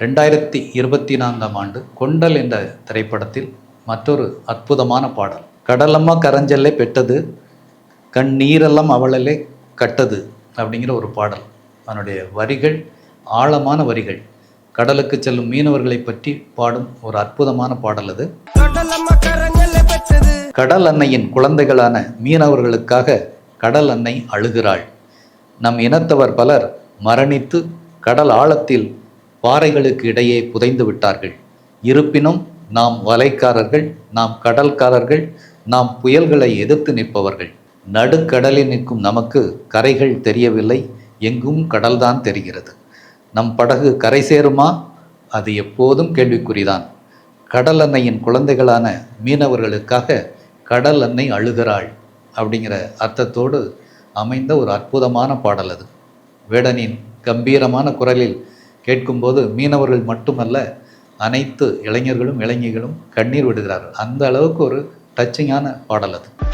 ரெண்டாயிரத்தி இருபத்தி நான்காம் ஆண்டு கொண்டல் என்ற திரைப்படத்தில் மற்றொரு அற்புதமான பாடல். கடலம்மா கரஞ்சல்லே பெட்டது கண் நீரெல்லாம் அவளலே கட்டது அப்படிங்கிற ஒரு பாடல். அதனுடைய வரிகள் ஆழமான வரிகள். கடலுக்கு செல்லும் மீனவர்களை பற்றி பாடும் ஒரு அற்புதமான பாடல் அது. கடல் அன்னையின் குழந்தைகளான மீனவர்களுக்காக கடல் அன்னை அழுகிறாள். நம் இனத்தவர் பலர் மரணித்து கடல் ஆழத்தில் பாறைகளுக்கு இடையே புதைந்து விட்டார்கள். இருப்பினும் நாம் வலைக்காரர்கள் நாம் கடல்காரர்கள் நாம் புயல்களை எதிர்த்து நிற்பவர்கள். நடுக்கடலில் நிற்கும் நமக்கு கரைகள் தெரியவில்லை எங்கும் கடல்தான் தெரிகிறது. நம் படகு கரை சேருமா? அது எப்போதும் கேள்விக்குறிதான். கடல் அன்னையின் குழந்தைகளான மீனவர்களுக்காக கடல் அன்னை அழுகிறாள் அப்படிங்கிற அர்த்தத்தோடு அமைந்த ஒரு அற்புதமான பாடல் அது. வேடனின் கம்பீரமான குரலில் கேட்கும்போது மீனவர்கள் மட்டுமல்ல அனைத்து இளைஞர்களும் இளைஞர்களும் கண்ணீர் விடுகிறார்கள். அந்த அளவுக்கு ஒரு டச்சிங்கான பாடல் அது.